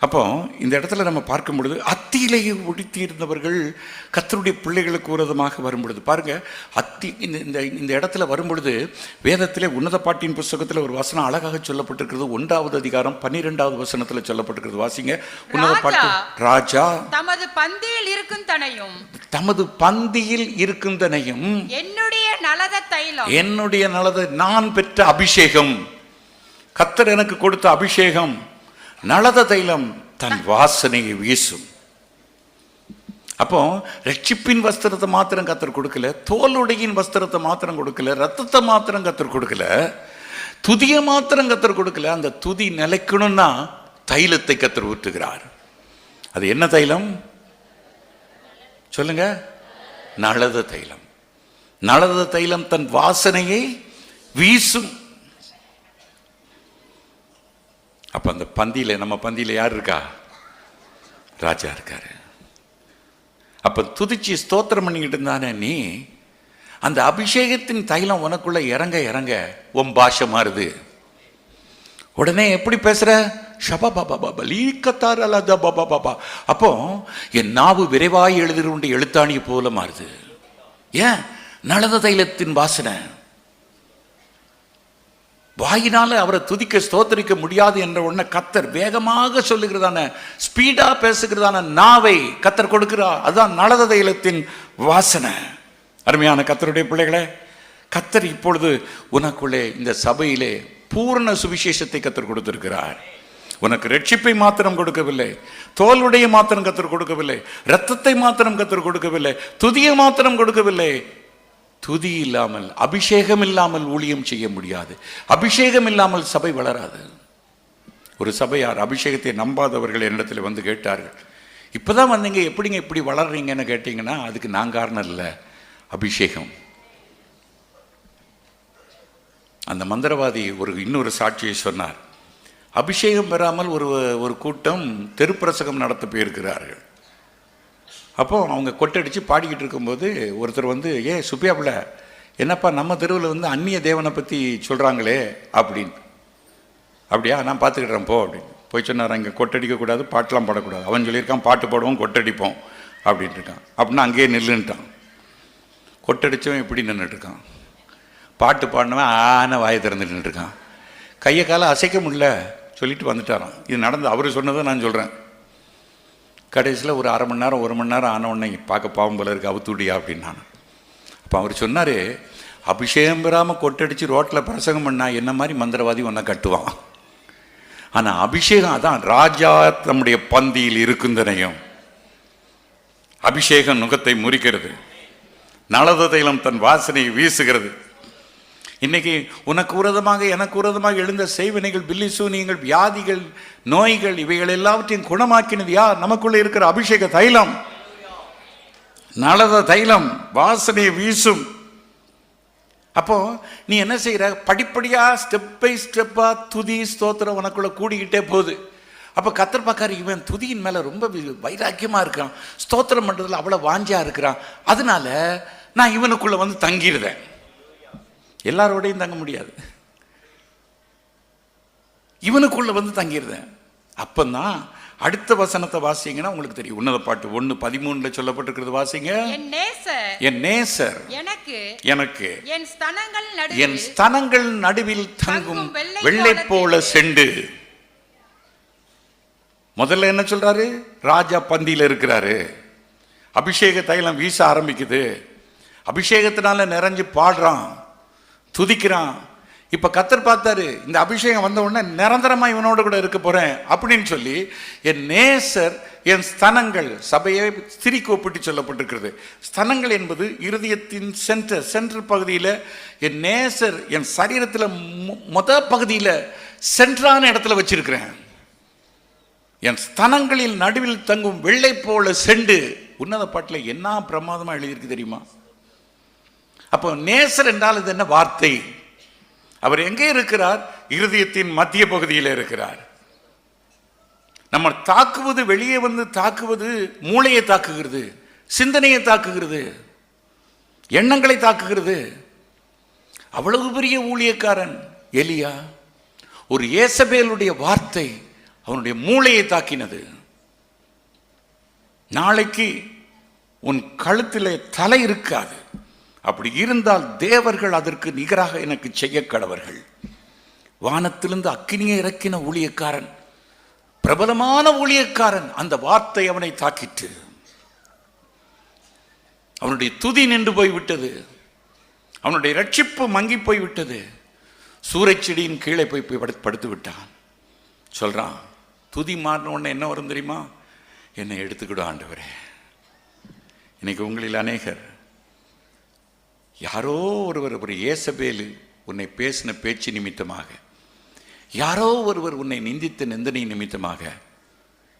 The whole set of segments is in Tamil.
அப்போ இந்த இடத்துல நம்ம பார்க்கும் பொழுது அத்தியிலேயே ஒடித்தி இருந்தவர்கள் கத்தருடைய பிள்ளைகளுக்கு விரோதமாக வரும் பொழுது. பாருங்க அத்தி இந்த இந்த இந்த இடத்துல வரும் பொழுது வேதத்திலே உன்னத பாட்டின் புஸ்தகத்தில் ஒரு வசனம் அழகாக சொல்லப்பட்டிருக்கிறது. ஒன்றாவது அதிகாரம் பன்னிரெண்டாவது வசனத்தில் சொல்லப்பட்டிருக்கிறது. வாசிங்க. உன்னத பாட்டு ராஜா. தமது பந்தியில் இருக்கும் தனையும் தமது பந்தியில் இருக்கின்றனையும் என்னுடைய நலத தைலம். என்னுடைய நலது நான் பெற்ற அபிஷேகம். கத்தர் எனக்கு கொடுத்த அபிஷேகம். நலத தைலம் தன் வாசனையை வீசும். அப்போ ரட்சிப்பின் வஸ்திரத்தை மாத்திரம் கத்தர் கொடுக்கல தோலுடையின் வஸ்திரத்தை மாத்திரம் கொடுக்கல ரத்தத்தை மாத்திரம் கத்தர் கொடுக்கல துதியை மாத்திரம் கத்தர் கொடுக்கல அந்த துதி நிலைக்கணும்னா தைலத்தை கத்தர் ஊற்றுகிறார். அது என்ன தைலம்? சொல்லுங்க. நலத தைலம். நலத தைலம் தன் வாசனையை வீசும். அப்போ அந்த பந்தியில் நம்ம பந்தியில் யார் இருக்கா? ராஜா இருக்கார். அப்போ துதிச்சு ஸ்தோத்திரம் பண்ணிக்கிட்டு இருந்தானே நீ அந்த அபிஷேகத்தின் தைலம் உனக்குள்ள இறங்க இறங்க உன் பாஷை மாறுது. உடனே எப்படி பேசுகிற ஷபா பாபா பாபா லீக்கத்தார் அல்லாத பாபா பாபா அப்போ என் நாவு விரைவாய் எழுதுகிற எழுத்தாணியை போல மாறுது. ஏன்? நலத தைலத்தின் வாசனை. வாயினால் அவரை துதிக்க ஸ்தோத்தரிக்க முடியாது என்ற உடனே கத்தர் வேகமாக சொல்லுகிறதான ஸ்பீடாக பேசுகிறதான நாவை கத்தர் கொடுக்கிறா அதுதான் நலத தைலத்தின் வாசனை. அருமையான கத்தருடைய பிள்ளைகளே கத்தர் இப்பொழுது உனக்குள்ளே இந்த சபையிலே பூர்ண சுவிசேஷத்தை கத்தர் கொடுத்திருக்கிறார். உனக்கு ரட்சிப்பை மாத்திரம் கொடுக்கவில்லை தோலுடைய மாத்திரம் கத்தர் கொடுக்கவில்லை ரத்தத்தை மாத்திரம் கத்தர் கொடுக்கவில்லை துதியை மாத்திரம் கொடுக்கவில்லை துதி இல்லாமல் அபிஷேகம் இல்லாமல் ஊழியம் செய்ய முடியாது. அபிஷேகம் இல்லாமல் சபை வளராது. ஒரு சபையார் அபிஷேகத்தை நம்பாதவர்கள் என்னிடத்தில் வந்து கேட்டார்கள். இப்போ தான் வந்தீங்க எப்படிங்க இப்படி வளர்றீங்கன்னு கேட்டிங்கன்னா அதுக்கு நான் காரணம் இல்லை. அபிஷேகம். அந்த மந்திரவாதி ஒரு இன்னொரு சாட்சியை சொன்னார். அபிஷேகம் பெறாமல் ஒரு ஒரு கூட்டம் தெருப்பிரசகம் நடத்த போயிருக்கிறார்கள். அப்போ அவங்க கொட்டடிச்சு பாடிக்கிட்டு இருக்கும்போது ஒருத்தர் வந்து ஏ சுப்பியா பிள்ளை என்னப்பா நம்ம தெருவில் வந்து அந்நிய தேவனை பற்றி சொல்கிறாங்களே அப்படின்னு. அப்படியா நான் பார்த்துக்கிட்றேன் போ அப்படின்னு. போய் சொன்னார் அங்கே கொட்டடிக்கக்கூடாது பாட்டெலாம் பாடக்கூடாது. அவன் சொல்லியிருக்கான் பாட்டு பாடுவோம் கொட்டடிப்போம் அப்படின்ட்டு இருக்கான். அப்படின்னா அங்கேயே நில்லுன்ட்டான். கொட்டடித்தவன் எப்படி நின்றுட்டுருக்கான் பாட்டு பாடினவன் ஆன வாயை திறந்து நின்றுருக்கான் கையை காலை அசைக்க முடியல சொல்லிட்டு வந்துட்டாரான் இது நடந்து அவர் சொன்னதை நான் சொல்கிறேன் கடைசியில் ஒரு அரை மணி நேரம் ஒரு மணி நேரம் ஆன உடனே பார்க்க பாவம் போல இருக்கு அவுத்துடியா அப்படின்னு நான் அப்போ அவர் சொன்னார் அபிஷேகம் பெறாமல் கொட்டடிச்சு ரோட்டில் பிரசங்கம் பண்ணால் என்ன மாதிரி மந்திரவாதி ஒன்றை கட்டுவான்? ஆனால் அபிஷேகம் அதான் ராஜா தம்முடைய பந்தியில் இருக்குந்தனையும். அபிஷேகம் நுகத்தை முறிக்கிறது. நலத தைலம் தன் வாசனையை வீசுகிறது. இன்றைக்கி உனக்கு உரதமாக எனக்கு உரதமாக எழுந்த செய்வினைகள் பில்லி சூனியங்கள் வியாதிகள் நோய்கள் இவைகள் எல்லாவற்றையும் குணமாக்கினது யார்? நமக்குள்ளே இருக்கிற அபிஷேக தைலம். நலத தைலம் வாசனையை வீசும். அப்போ நீ என்ன செய்கிற படிப்படியாக ஸ்டெப் பை ஸ்டெப்பாக துதி ஸ்தோத்திரம் உனக்குள்ளே கூடிக்கிட்டே போகுது. அப்போ கத்தர் பார்க்காரு இவன் துதியின் மேலே ரொம்ப வைராக்கியமாக இருக்கான். ஸ்தோத்திரம் பண்ணுறதுல அவ்வளோ வாஞ்சியாக இருக்கிறான். அதனால நான் இவனுக்குள்ளே வந்து தங்கிடுறேன் எல்லாரோடையும் தங்க முடியாது. இவனுக்குள்ள வந்து தங்கிடுறேன் அப்பந்தான் அடுத்த வசனத்தை வாசிங்கன்னா உங்களுக்கு தெரியும். உன்னத பாட்டு ஒன்று பதிமூணுல சொல்லப்பட்டிருக்கிறது வாசிங்க. என் நேசர். என் நேசர். எனக்கு. எனக்கு. என் ஸ்தனங்கள் நடுவில். தங்கும் வெள்ளை போல செண்டு. முதல்ல என்ன சொல்றாரு? ராஜா பந்தியில இருக்கிறாரு. அபிஷேக தைலம் வீச ஆரம்பிக்குது. அபிஷேகத்தினால நிறைஞ்சு பாடுறான். துதிக்கிறான். இப்போ கத்தர் பார்த்தாரு இந்த அபிஷேகம் வந்த உடனே நிரந்தரமாக இவனோட கூட இருக்க போகிறேன் அப்படின்னு சொல்லி என் நேசர் என் ஸ்தனங்கள் சபையை ஸ்திரிக்கு ஒப்பிட்டு சொல்லப்பட்டிருக்கிறது. ஸ்தனங்கள் என்பது இருதயத்தின் சென்டர் சென்டர் பகுதியில் என் நேசர் என் சரீரத்தில் மு- பகுதியில் சென்றான இடத்துல வச்சிருக்கிறேன். என் ஸ்தனங்களில் நடுவில் தங்கும் வெள்ளை போல செண்டு. உன்னத பாட்டில் என்ன பிரமாதமாக எழுதியிருக்கு தெரியுமா? அப்போ நேசர் என்றால் இது என்ன வார்த்தை? அவர் எங்கே இருக்கிறார்? இருதயத்தின் மத்திய பகுதியில் இருக்கிறார். நம்ம தாக்குவது வெளியே வந்து தாக்குவது மூளையை தாக்குகிறது சிந்தனையை தாக்குகிறது எண்ணங்களை தாக்குகிறது. அவ்வளவு பெரிய ஊழியக்காரன் எலியா ஒரு ஏசபேலுடைய வார்த்தை அவனுடைய மூளையை தாக்கினது. நாளைக்கு உன் கழுத்தில் தலை இருக்காது. அப்படி இருந்தால் தேவர்கள் அதற்கு நிகராக எனக்கு செய்ய கடவர்கள். வானத்திலிருந்து அக்கினியை இறக்கின ஊழியக்காரன் பிரபலமான ஊழியக்காரன் அந்த வார்த்தை அவனை தாக்கிட்டு அவனுடைய துதி நின்று போய்விட்டது. அவனுடைய ரட்சிப்பு மங்கி போய்விட்டது. சூறைச்செடியின் கீழே போய் போய் படுத்து படுத்து விட்டான் சொல்கிறான் துதி மாறின உடனே என்ன வரும் தெரியுமா? என்னை எடுத்துக்கிடும் ஆண்டவரே. இன்னைக்கு உங்களில் அநேகர் யாரோ ஒருவர் ஒரு ஏசபேலு உன்னை பேசின பேச்சு நிமித்தமாக யாரோ ஒருவர் உன்னை நிந்தித்த நிந்தனை நிமித்தமாக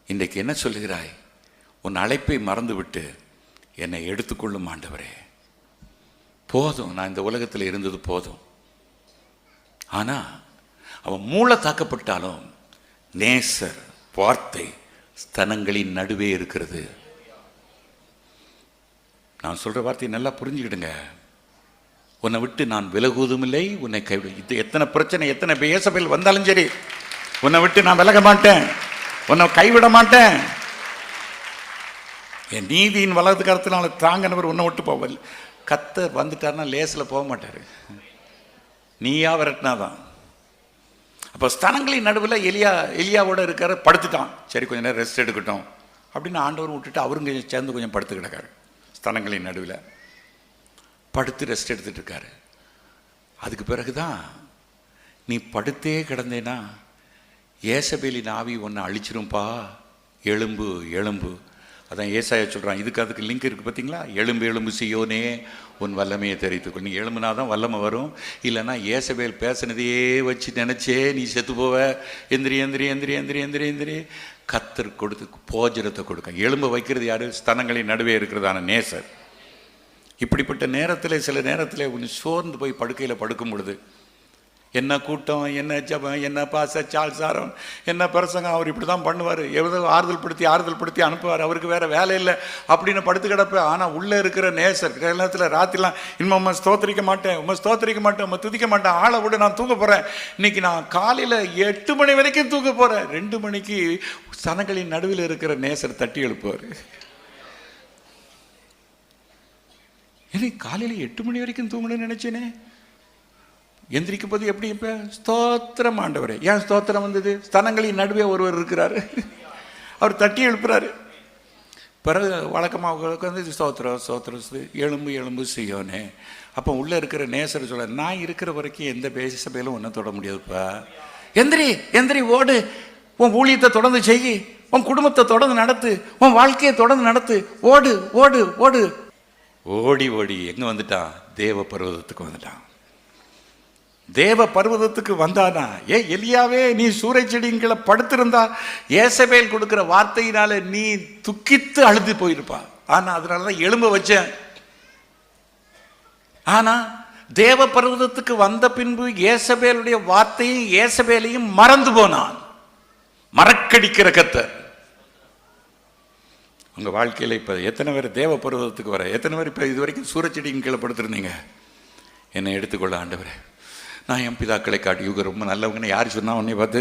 இன்றைக்கு என்ன சொல்கிறாய் உன் அழைப்பை மறந்துவிட்டு என்னை எடுத்துக்கொள்ளும் ஆண்டவரே. போதும் நான் இந்த உலகத்தில் இருந்தது போதும். ஆனால் அவன் மூளை தாக்கப்பட்டாலும் நேசர் வார்த்தை ஸ்தனங்களின் நடுவே இருக்கிறது. நான் சொல்கிற வார்த்தையை நல்லா புரிஞ்சுக்கிடுங்க. உன்னை விட்டு நான் விலகுவதும் இல்லை. உன்னை கைவிடு இது எத்தனை பிரச்சனை எத்தனை பேசபில் வந்தாலும் சரி உன்னை விட்டு நான் விலக மாட்டேன். உன்னை கைவிட மாட்டேன். என் நீதியின் வலது கரத்தினால தாங்கினவர் உன்னை விட்டு போவல் கத்தர் வந்துட்டார்னா லேசில் போக மாட்டார். நீயா விரட்டினாதான். அப்போ ஸ்தனங்களின் நடுவில் எலியா எலியாவோட இருக்கார் படுத்துட்டான். சரி கொஞ்ச நேரம் ரெஸ்ட் எடுக்கட்டும். அப்படின்னு ஆண்டவர் விட்டுட்டு அவரும் கொஞ்சம் சேர்ந்து கொஞ்சம் படுத்து கிடக்காரு. ஸ்தனங்களின் நடுவில். படுத்து ரெஸ்ட் எடுத்துகிட்டு இருக்காரு அதுக்கு பிறகு தான் நீ படுத்தே கிடந்தேனா ஏசபேலின் ஆவி ஒன்று அழிச்சிரும்பா? எலும்பு எலும்பு அதான் ஏசாய சொல்கிறான் இதுக்கு அதுக்கு லிங்க் இருக்குது பார்த்தீங்களா? எலும்பு எலும்பு செய்யோனே உன் வல்லமையை தெரிவித்துக்கொள். நீ எலும்புனா தான் வல்லமை வரும். இல்லைன்னா ஏசபேல் பேசினதையே வச்சு நினச்சே நீ செத்து போவ. எந்திரி எந்திரி எந்திரி எந்திரி எந்திரி எந்திரி. கத்தர் கொடுத்து போஜனத்தை கொடுக்க. எலும்பு வைக்கிறது யார்? ஸ்தனங்களின் நடுவே இருக்கிறதான நேசர். இப்படிப்பட்ட நேரத்தில் சில நேரத்தில் கொஞ்சம் சோர்ந்து போய் படுக்கையில் படுக்கும் பொழுது என்ன கூட்டம் என்ன ஜபம் என்ன பாச சால்சாரம் என்ன பிரசங்கம் அவர் இப்படி தான் பண்ணுவார். எவ்வளோ ஆறுதல் படுத்தி ஆறுதல் படுத்தி அனுப்புவார். அவருக்கு வேறு வேலை இல்லை அப்படின்னு படுத்து கிடப்பேன் ஆனால் உள்ளே இருக்கிற நேசர் நேரத்தில் ராத்திரிலாம் இன்னும் அம்மா ஸ்தோத்திரிக்க மாட்டேன் உம்மை ஸ்தோத்திரிக்க மாட்டேன் உம்மை துதிக்க மாட்டேன் ஆளை விட நான் தூங்க போகிறேன் இன்னைக்கு நான் காலையில் எட்டு மணி வரைக்கும் தூங்க போகிறேன் ரெண்டு மணிக்கு சனங்களின் நடுவில் இருக்கிற நேசர் தட்டி எழுப்புவார். எனக்கு காலையில் எட்டு மணி வரைக்கும் தூங்கணும்னு நினச்சேனே. எந்திரிக்கும் போது எப்படி இப்போ? ஸ்தோத்திரம் ஆண்டவரே. ஏன் ஸ்தோத்திரம் வந்தது? ஸ்தனங்களின் நடுவே ஒருவர் இருக்கிறாரு. அவர் தட்டி எழுப்புறாரு. பிறகு வழக்கமாக வந்து ஸ்தோத்திரம் ஸ்தோத்திரம் எலும்பு எலும்பு செய்யோனே. அப்போ உள்ளே இருக்கிற நேசர் சொல்ல நான் இருக்கிற வரைக்கும் எந்த பேசி சபையிலும் ஒன்றும் தொட முடியாதுப்பா. எந்திரி எந்திரி ஓடு. உன் ஊழியத்தை தொடர்ந்து செய் உன் குடும்பத்தை தொடர்ந்து நடத்து. உன் வாழ்க்கையை தொடர்ந்து நடத்து. ஓடு ஓடு ஓடு. ஓடி ஓடி எங்கே வந்துட்டான்? தேவ பர்வதத்துக்கு வந்துட்டான். தேவ பர்வதத்துக்கு வந்தானா? ஏ எலியாவே நீ சூறை செடிங்களை படுத்திருந்தா ஏசபேல் கொடுக்குற வார்த்தையினால நீ துக்கித்து அழுது போயிருப்பா. ஆனால் அதனால தான் எலும்ப வச்சேன். ஆனால் தேவ பர்வதத்துக்கு வந்த பின்பு ஏசபேலுடைய வார்த்தையும் ஏசபேலையும் மறந்து போனான். மறக்கடிக்கிற கத்தர். உங்கள் வாழ்க்கையில் இப்போ எத்தனை பேர் தேவ பருவத்துக்கு வர எத்தனை பேர் இப்போ இது வரைக்கும் சூரச்செடியின் கீழே என்னை எடுத்துக்கொள்ள ஆண்டவர். நான் என் பிதாக்களை காட்டி இவங்க ரொம்ப நல்லவங்கன்னு யார் சொன்னால் உன்னை பார்த்து?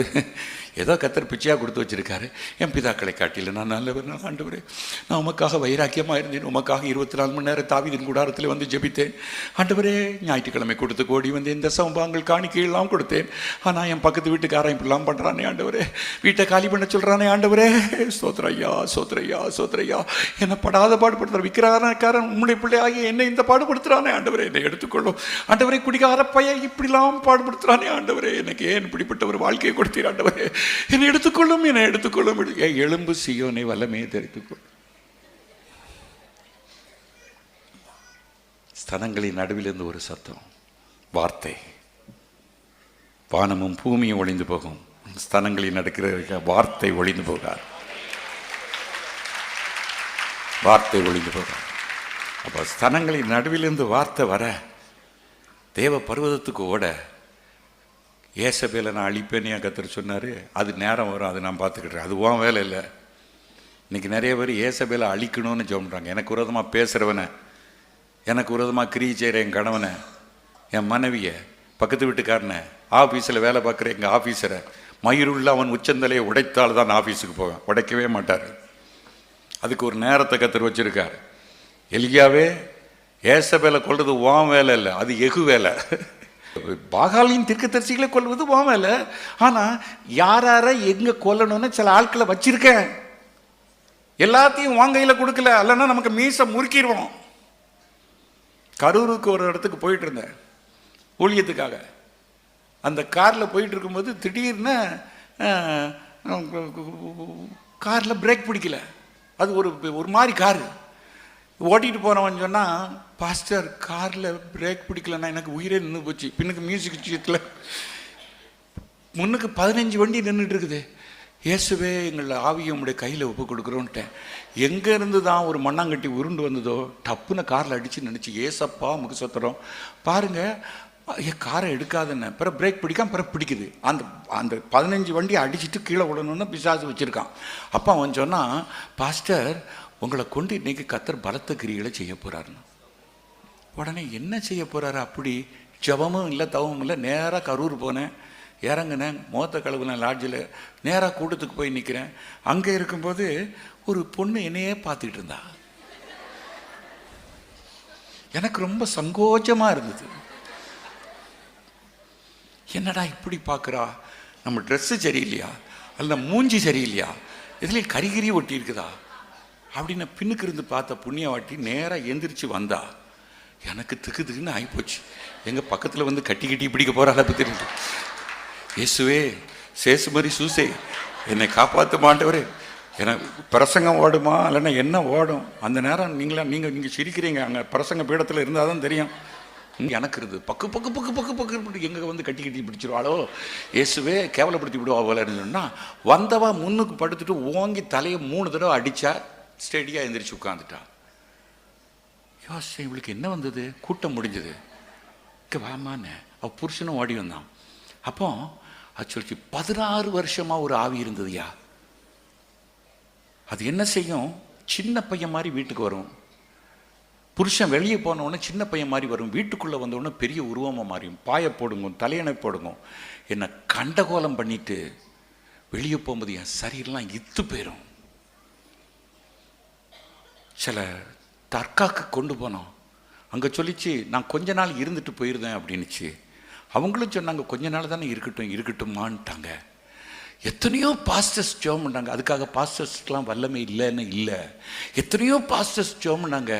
ஏதோ கத்தர் பிச்சையாக கொடுத்து வச்சுருக்காரு. என் பிதாக்களை காட்டியில் நான் நல்லவர் நான் ஆண்டவர். நான் உமக்காக வைராக்கியமாக இருந்தேன். உமக்காக இருபத்தி நாலு மணி நேரம் தாவிதின் கூடாரத்தில் வந்து ஜெபித்தேன். ஆண்டவரே ஞாயிற்றுக்கிழமை கொடுத்து கோடி வந்து இந்த சமபாங்கள் காணிக்கையெல்லாம் கொடுத்தேன். ஆனால் என் பக்கத்து வீட்டுக்காரன் இப்படிலாம் பண்ணுறானே ஆண்டவரே. வீட்டை காலி பண்ண சொல்கிறானே ஆண்டவரே. சோத்ரையா சோத்ரையா சோத்ரையா. என்னை படாத பாடுபடுத்துற விக்கிரகாரக்காரன் உம்முடைய பிள்ளையாகி என்னை இந்த பாடுபடுத்துறானே ஆண்டவரே. என்னை எடுத்துக்கொள்ளும். ஆண்டவரே குடிகார பையன் இப்படிலாம் பாடுபடுத்துறானே ஆண்டவரே. எனக்கு ஏன் இப்படிப்பட்ட ஒரு வாழ்க்கையை கொடுத்தீர் ஆண்டவரே? என்னை எடுத்துக்கொள்ளும் என்னை எடுத்துக்கொள்ளும் ஏன் எலும்பு சியோனை வல்லமே தெரிவித்துக்கொள்ளும் ஸ்தனங்களின் நடுவிலிருந்து ஒரு சத்தம். வார்த்தை. வானமும் பூமியும் ஒளிந்து போகும். ஸ்தனங்களில் நடக்கிற வார்த்தை ஒளிந்து போகாது. வார்த்தை ஒளிந்து போகாது. அப்போ ஸ்தனங்களின் நடுவிலிருந்து வார்த்தை வர தேவ பருவதத்துக்கு ஓட ஏசபேல நான் அழிப்பேன்னு என் கத்தர் சொன்னார். அது நேரம் வரும் அது நான் பார்த்துக்கிட்டேன் அது உன் வேலை இல்லை. இன்னைக்கு நிறைய பேர் ஏசபேல அழிக்கணும்னு சொல்கிறாங்க எனக்கு விரோதமாக பேசுகிறவனை எனக்கு விரோதமாக கிரியை செய்கிற என் கணவனை என் மனைவியை பக்கத்து வீட்டுக்காரனை ஆஃபீஸில் வேலை பார்க்குற எங்கள் ஆஃபீஸரை மயிருள்ள அவன் உச்சந்தலையை உடைத்தால் தான் ஆஃபீஸுக்கு போவேன். உடைக்கவே மாட்டார். அதுக்கு ஒரு நேரத்தை கத்தர் வச்சிருக்கார். எலியாவே ஏசபேலை கொள்வது உன் வேலை இல்லை அது எகு வேலை. பாகாலின் தீர்க்கதரிசிகளை கொல்வது உன் ஆனால் யாரை எங்கே கொல்லணும்னு சில ஆட்களை வச்சிருக்கேன் எல்லாத்தையும் வாங்கையில் கொடுக்கல இல்லைன்னா நமக்கு மீசை முறுக்கிடுவோம் கரூருக்கு ஒரு இடத்துக்கு போயிட்டு இருந்தேன் ஊழியத்துக்காக அந்த காரில் போயிட்டு இருக்கும்போது திடீர்னு காரில் பிரேக் பிடிக்கல அது ஒரு ஒரு மாதிரி காரு ஓட்டிகிட்டு போகிறவன் சொன்னால் பாஸ்டர் காரில் பிரேக் பிடிக்கலன்னா எனக்கு உயிரே நின்று போச்சு. பின்னுக்கு மியூசிக் விஷயத்தில். முன்னுக்கு பதினஞ்சு வண்டி நின்றுட்டு இருக்குது. இயேசுவே எங்களை ஆவியை உடைய கையில் ஒப்பு கொடுக்குறோன்ட்டேன் எங்கேருந்து தான் ஒரு மண்ணாங்கட்டி உருண்டு வந்ததோ டப்புன்னு காரில் அடித்து நினச்சி ஏசப்பா முக சொத்துறோம். பாருங்க ஏ காரை எடுக்காதுன்னு. பிற பிரேக் பிடிக்காம பிற பிடிக்குது. அந்த அந்த பதினஞ்சு வண்டியை அடிச்சிட்டு கீழே விடணும்னு பிசாசு வச்சுருக்கான். அப்போ அவன் சொன்னான் பாஸ்டர் உங்களை கொண்டு இன்னைக்கு கத்தர் பலத்த கிரிகளை செய்ய போகிறாருன்னு உடனே என்ன செய்ய போறாரு அப்படி? ஜபமும் இல்லை தவமும் இல்லை. நேராக கரூர் போனேன். இறங்குனேன். மோத்த கழுவுனேன் லாட்ஜில் நேராக கூட்டத்துக்கு போய் நிற்கிறேன் அங்கே இருக்கும்போது ஒரு பொண்ணு என்னையே பார்த்துட்டு இருந்தா. எனக்கு ரொம்ப சங்கோச்சமாக இருந்தது. என்னடா இப்படி பார்க்குறா? நம்ம ட்ரெஸ்ஸு சரியில்லையா? அல்ல மூஞ்சி சரியில்லையா? இதுலேயும் கரிகரி ஒட்டி இருக்குதா? அப்படின்னு பின்னுக்கு இருந்து பார்த்த புண்ணியவாட்டி நேராக எந்திரிச்சு வந்தா எனக்கு திக்கு திக்குன்னு ஆகிப்போச்சு எங்கள் பக்கத்தில் வந்து கட்டி கட்டி பிடிக்க போகிறாள் பற்றி தெரியுது. இயேசுவே சேசு மாதிரி சூசே என்னை காப்பாற்ற மாட்டவரே. எனக்கு பிரசங்கம் ஓடுமா இல்லைன்னா என்ன ஓடும்? அந்த நேரம் நீங்களா நீங்கள் நீங்கள் சிரிக்கிறீங்க. அங்கே பிரசங்க பீடத்தில் இருந்தால் தான் தெரியும் எனக்கு இருக்குது. பக்கு பக்கு பக்கு பக்கு பக்கு எங்கே வந்து கட்டி கட்டி பிடிச்சிருவாளோ இயேசுவே கேவலப்படுத்தி விடுவா போல சொன்னால் வந்தவா முன்னுக்கு படுத்துட்டு ஓங்கி தலையை மூணு தடவை அடித்தா ஸ்டெடியாக எந்திரிச்சு உட்காந்துட்டா யோசிச்சேன் இவளுக்கு என்ன வந்தது? கூட்டம் முடிஞ்சது. இங்கே வாமான்னு அவள் புருஷனும் ஓடி வந்தான். அப்போ சொல்லிச்சு பதினாறு வருஷமாக ஒரு ஆவி இருந்ததுயா? அது என்ன செய்யும்? சின்ன பையன் மாதிரி வீட்டுக்கு வரும். புருஷன் வெளியே போன உடனே சின்ன பையன் மாதிரி வரும். வீட்டுக்குள்ளே வந்த உடனே பெரிய உருவமாக மாறியும். பாய போடுங்க தலையணை போடுங்க என்னை கண்டகோலம் பண்ணிட்டு வெளியே போகும்போது என் சரீரெல்லாம் இத்து போயிடும் சில தர்காக்கு கொண்டு போனோம். அங்கே சொல்லிச்சு நான் கொஞ்ச நாள் இருந்துட்டு போயிருந்தேன் அப்படின்னுச்சு. அவங்களும் சொன்னாங்க கொஞ்ச நாள் தானே இருக்கட்டும் இருக்கட்டுமான்ட்டாங்க. எத்தனையோ பாஸ்டர்ஸ் ஜோம் பண்ணாங்க அதுக்காக பாஸ்டர்ஸ்க்கெலாம் வல்லமை இல்லைன்னு இல்லை. எத்தனையோ பாஸ்டர்ஸ் ஜோம் பண்ணாங்க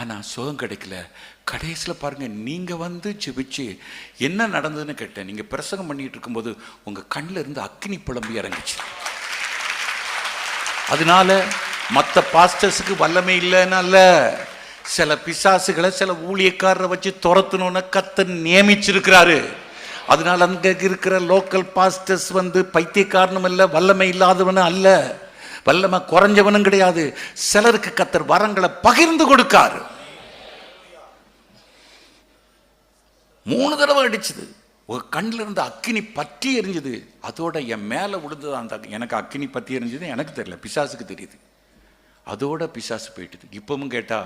ஆனால் சுகம் கிடைக்கல. கடைசியில் பாருங்கள் நீங்கள் வந்து ஜெபிச்சு என்ன நடந்ததுன்னு கேட்டேன். நீங்கள் பிரசங்கம் பண்ணிகிட்டு இருக்கும்போது உங்கள் கண்ணில் இருந்து அக்னி புலம்பி இறங்குச்சு. அதனால மற்ற பாஸ்டர்ஸுக்கு வல்லமை இல்லைன்னு அல்ல சில பிசாசுகளை சில ஊழியக்காரரை வச்சு துரத்தணும்னு கத்த நியமிச்சிருக்கிறாரு. அதனால அங்கே இருக்கிற லோக்கல் பாஸ்டர்ஸ் வந்து பைத்தியக்காரனும் இல்லை வல்லமை இல்லாதவனும் அல்ல. வல்லமை குறைஞ்சவனும் கிடையாது. சிலருக்கு கத்தர் வரங்களை பகிர்ந்து கொடுக்காரு. மூணு தடவை அடிச்சது. ஒரு கண்ணில் இருந்து அக்கினி பற்றி எரிஞ்சது. அதோட என் மேலே விழுந்தது அந்த எனக்கு அக்கினி பற்றி எரிஞ்சது எனக்கு தெரியல. பிசாசுக்கு தெரியுது. அதோட பிசாசு போயிட்டுது. இப்பவும் கேட்டா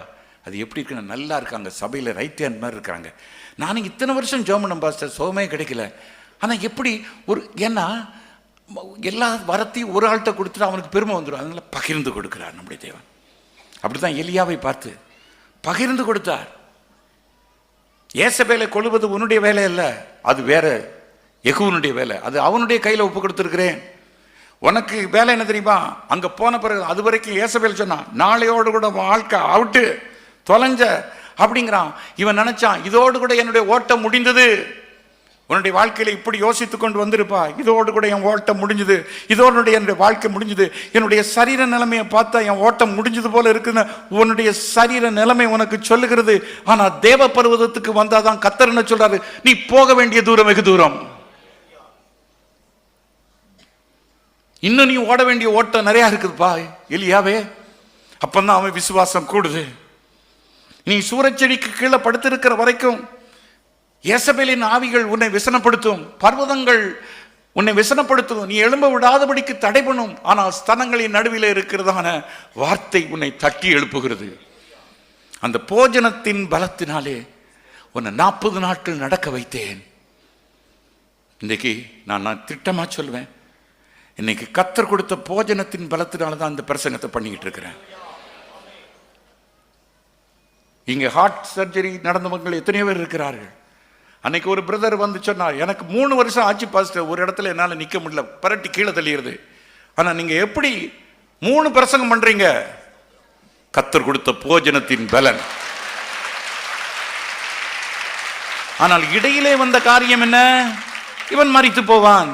அது எப்படி இருக்குன்னு நல்லா இருக்காங்க. சபையில் ரைட் ஹேண்ட் மாதிரி இருக்கிறாங்க நானும் இத்தனை வருஷம் ஜோமனம் பாஸ்டர் சோமே கிடைக்கல. ஆனால் எப்படி ஒரு ஏன்னா எல்லா வரத்தையும் ஒரு ஆள்கிட்ட கொடுத்துட்டு அவனுக்கு பெருமை வந்துடும் அதனால பகிர்ந்து கொடுக்கிறார் நம்முடைய தேவன். அப்படிதான் எலியாவை பார்த்து பகிர்ந்து கொடுத்தார். ஏசபேலை கொள்வது உன்னுடைய வேலை அல்ல அது வேற எகுவனுடைய வேலை. அது அவனுடைய கையில் ஒப்பு கொடுத்துருக்கிறேன். உனக்கு வேலை என்ன தெரியுமா? அங்க போன பிறகு அது வரைக்கும் ஏசபேல் சொன்னான் நாளையோடு கூட வாழ்க்கை அவுட்டு தொலைஞ்ச அப்படிங்கிறான். இவன் நினைச்சான் இதோடு கூட என்னுடைய ஓட்டம் முடிந்தது. உன்னுடைய வாழ்க்கையில இப்படி யோசித்து கொண்டு வந்திருப்பா. இதோடு கூட என் ஓட்டம் முடிஞ்சுது. இதோடு என்னுடைய வாழ்க்கை முடிஞ்சுது. என்னுடைய சரீர நிலைமையை பார்த்தா என் ஓட்டம் முடிஞ்சது போல இருக்குன்னு உன்னுடைய சரீர நிலைமை உனக்கு சொல்லுகிறது. ஆனா தேவ பருவதத்துக்கு வந்தாதான் கத்தர் என்ன சொல்றாரு? நீ போக வேண்டிய தூரம் வெகு தூரம். இன்னும் நீ ஓட வேண்டிய ஓட்டம் நிறையா இருக்குதுப்பா எலியாவே. அப்பந்தான் அவன் விசுவாசம் கூடுது. நீ சூரச்செடிக்கு கீழே படுத்திருக்கிற வரைக்கும் இயேசபேலின் ஆவிகள் உன்னை விசனப்படுத்தும் பர்வதங்கள் உன்னை விசனப்படுத்தும். நீ எழும்ப விடாதபடிக்கு தடை பண்ணும். ஆனால் ஸ்தனங்களின் நடுவில் இருக்கிறதான வார்த்தை உன்னை தட்டி எழுப்புகிறது. அந்த போஜனத்தின் பலத்தினாலே உன்னை நாற்பது நாட்கள் நடக்க வைத்தேன். இன்றைக்கு நான் நான் திட்டமாக சொல்வேன். இன்னைக்கு கத்தர் கொடுத்த போஜனத்தின் பலத்தினால தான் இந்த பிரசங்கத்தை பண்ணிக்கிட்டு இருக்கிறேன். இங்கே ஹார்ட் சர்ஜரி நடந்தவங்க எத்தனையோ பேர் இருக்கிறார்கள். அன்னைக்கு ஒரு பிரதர் வந்து சொன்னார் எனக்கு மூணு வருஷம் ஆச்சு பாஸ்டர் ஒரு இடத்துல என்னால் நிற்க முடியல. பரட்டி கீழே தள்ளிடுது. ஆனால் நீங்கள் எப்படி மூணு பிரசங்கம் பண்ணுறீங்க கத்தர் கொடுத்த போஜனத்தின் பலன். ஆனால் இடையிலே வந்த காரியம் என்ன? இவன் மறித்து போவான்.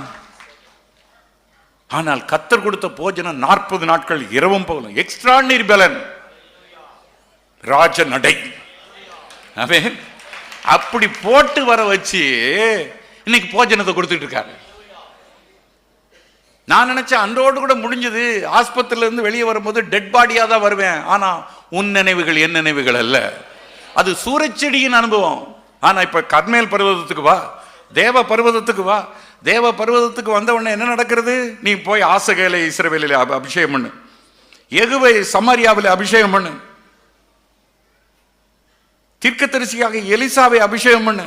ஆனால் கத்தர் கொடுத்த போஜனம் நாற்பது நாட்கள் இரவும் போகலாம். எக்ஸ்ட்ராடினரி பலன். ராஜ நடை அப்படி போட்டு வர வச்சு இன்னைக்கு போஜனத்தை கொடுத்துட்டு இருக்காரு. நான் நினைச்சேன் அன்றோடு கூட முடிஞ்சது. ஆஸ்பத்திரியில இருந்து வெளியே வரும்போது டெட் பாடியா தான் வருவேன். ஆனா உன் நினைவுகள் என் நினைவுகள் அல்ல. அது சூரச்செடியின் அனுபவம். ஆனா இப்ப கர்மேல் பர்வதத்துக்கு வா. தேவ பர்வதத்துக்கு வா. தேவ பர்வதத்துக்கு வந்தவொடனே என்ன நடக்கிறது? நீ போய் ஆசகையில இஸ்ரவேலில் அபிஷேகம் பண்ணு. எகுவை சமாரியாவில் அபிஷேகம் பண்ணு. தீர்க்கதரிசியாக எலிசாவை அபிஷேகம் பண்ணு.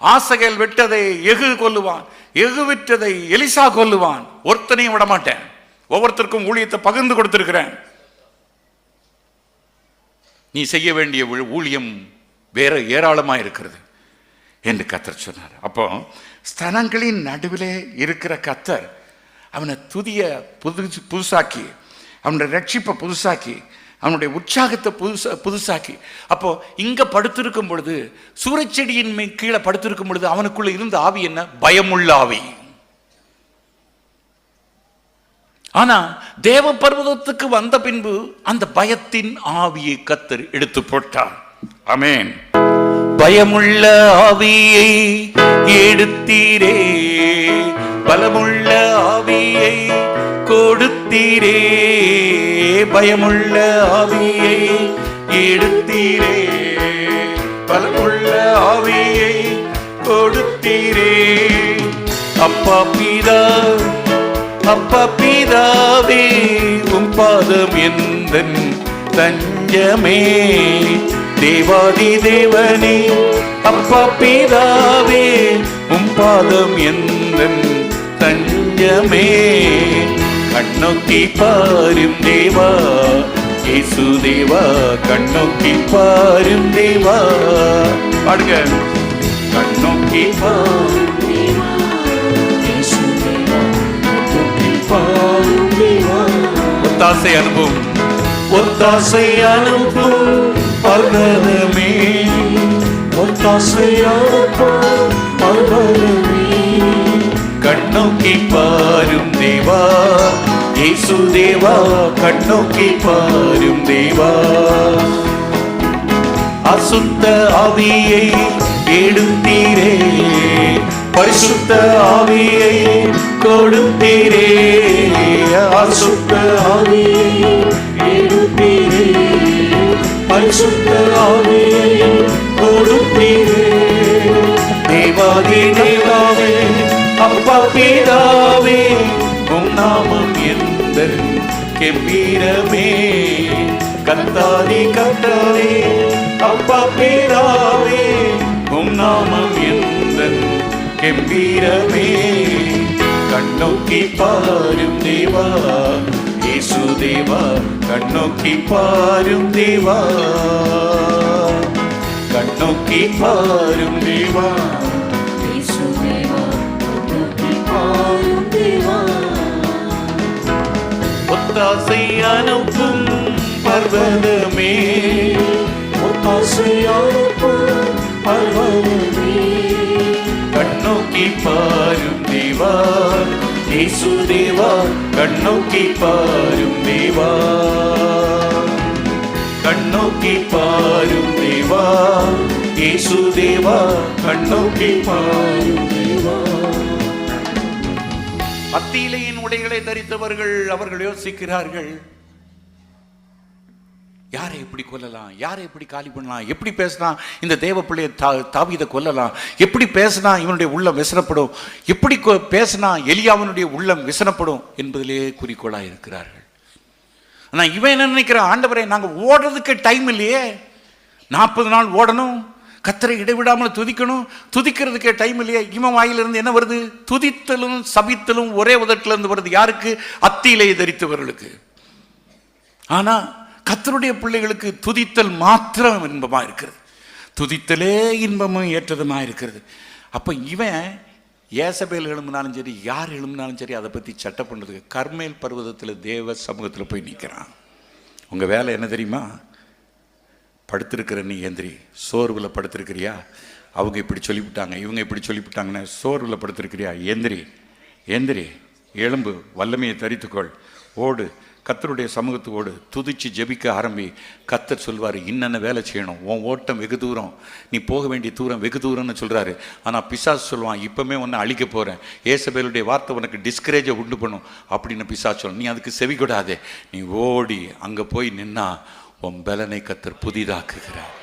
ஆசகேல் விட்டதை எகு கொல்லுவான். எகு விட்டதை எலிசா கொல்லுவான். ஒருத்தனையும் விட மாட்டேன் ஒவ்வொருத்தருக்கும் ஊழியத்தை பகிர்ந்து கொடுத்துருக்கிறேன். நீ செய்ய வேண்டிய ஊழியம் வேற ஏராளமாக இருக்கிறது என்று கத்தர் சொன்னார். அப்போ ஸ்தனங்களின் நடுவிலே இருக்கிற கத்தர் அவனை துதிய புது புதுசாக்கி அவனுடைய ரட்சிப்பை புதுசாக்கி அவனுடைய உற்சாகத்தை புதுசா புதுசாக்கி. அப்போ இங்கே படுத்திருக்கும் பொழுது சூரச்செடியின் கீழே படுத்திருக்கும் பொழுது அவனுக்குள்ள இருந்த ஆவி என்ன? பயமுள்ள ஆவி. ஆனால் தேவ பர்வதத்துக்கு வந்த பின்பு அந்த பயத்தின் ஆவியை கத்தர் எடுத்து போட்டார். அமேன் பயமுள்ள ஆவியை எடுத்தீரே. பலமுள்ள ஆவியை கொடுத்தீரே. பயமுள்ள ஆவியை எடுத்தீரே. பலமுள்ள ஆவியை கொடுத்தீரே. அப்பா பிதா அப்பா பிதாவே உன் பாதம் எந்தன் தஞ்சமே. தேவாதி தேவனே அப்பா பிதாவே உம் பாதம் எந்தன் தஞ்சமே. கண்ணோக்கி பாரும் தேவா இயேசு தேவா கண்ணோக்கி பாரும் தேவா. பாடுங்க. கண்ணோக்கி பாரும் ஒத்தாசை அனுப்பும். ஒத்தாசை அனுப்பும். பர்வதமே ஒத்தாசை அனுப்பும் கண்ணோக்கி பாரும் தேவா. இயேசு தேவா கண்ணோக்கி பாரும் தேவா. அசுத்த ஆவியை எடுத்தீரே பரிசுத்த ஆவியை கொடுத்தீரே. அசுத்த ஆவியை எடுத்தீரே பரிசுத்த ஆவியை கொடுத்தீரே தேவாதி தேவாவே அப்பா பிதாவே உம் நாமம் எந்த கெம்பீரமே. கத்தாதி கத்தாதே அப்பா பிதாவே உம் நாமம் எந்த கெம்பீரமே. கண்ணோக்கி பாரும் தேவா தேவா கண்ணோக்கி பாரும் தேவா கண்ணோக்கி பாரும் தேவா ஒத்தாசை அனுப்பும் பர்வதமே ஒத்தாசை அனுப்பும் பர்வதமே கண்ணோக்கி தேவா கண்ணோக்கி பாரும் தேவா. கண்ணோக்கி பாரும் தேவா. ஏசு தேவா கண்ணோக்கி பாரும் தேவா. பத்தியிலையின் உடைகளை தரித்தவர்கள் அவர்கள் யோசிக்கிறார்கள். யாரை எப்படி கொல்லலாம்? யாரை எப்படி காலி பண்ணலாம்? எப்படி பேசினா இந்த தேவ பிள்ளையை தா தாவிதை கொல்லலாம்? எப்படி பேசினா இவனுடைய உள்ளம் விசனப்படும்? எப்படி கொ- பேசினா எலியாவனுடைய உள்ளம் விசனப்படும்? என்பதிலே குறிக்கோளாக இருக்கிறார்கள். ஆனால் இவன் என்ன நினைக்கிறான் ஆண்டவரை நாங்கள் ஓடுறதுக்கு டைம் இல்லையே. நாற்பது நாள் ஓடணும். கத்தரை இடைவிடாமல் துதிக்கணும். துதிக்கிறதுக்கே டைம் இல்லையா. இவன் வாயிலிருந்து என்ன வருது? துதித்தலும் சபித்தலும் ஒரே உதட்டிலிருந்து வருது. யாருக்கு? அத்தியிலே தரித்தவர்களுக்கு ஆனால் கத்தருடைய பிள்ளைகளுக்கு துதித்தல் மாத்திரம் இன்பமாக இருக்கிறது. துதித்தலே இன்பமும் ஏற்றதுமா இருக்கிறது. அப்போ இவன் ஏசபேல் எழும்பினாலும் சரி யார் எழும்பினாலும் சரி அதை பற்றி சட்டம் பண்ணுறதுக்கு கர்மேல் பர்வதத்தில் தேவ சமூகத்தில் போய் நிற்கிறான் உங்கள் வேலை என்ன தெரியுமா? படுத்திருக்கிற நீ எந்திரி சோர்வில் படுத்திருக்கிறியா? அவங்க இப்படி சொல்லிவிட்டாங்க இவங்க இப்படி சொல்லிவிட்டாங்கன்னா சோர்வில் படுத்திருக்கிறியா? எந்திரி எந்திரி எலும்பு வல்லமையை தரித்துக்கொள் ஓடு. கத்தருடைய சமூகத்தோடு துதிச்சு ஜெபிக்க ஆரம்பி கத்தர் சொல்வார் இன்னென்ன வேலை செய்யணும்? உன் ஓட்டம் வெகு தூரம். நீ போக வேண்டிய தூரம் வெகு தூரம்னு சொல்கிறாரு ஆனால் பிசாசு சொல்லுவான் இப்போமே உன்னை அழிக்க போகிறேன் ஏசபேலுடைய வார்த்தை உனக்கு டிஸ்கரேஜை உண்டு பண்ணும். அப்படின்னு பிசாஸ் சொல்லும் நீ அதுக்கு செவி கொடாதே நீ ஓடி அங்கே போய் நின்னா உன் பலனை கத்தர் புதிதாக்குகிறார்.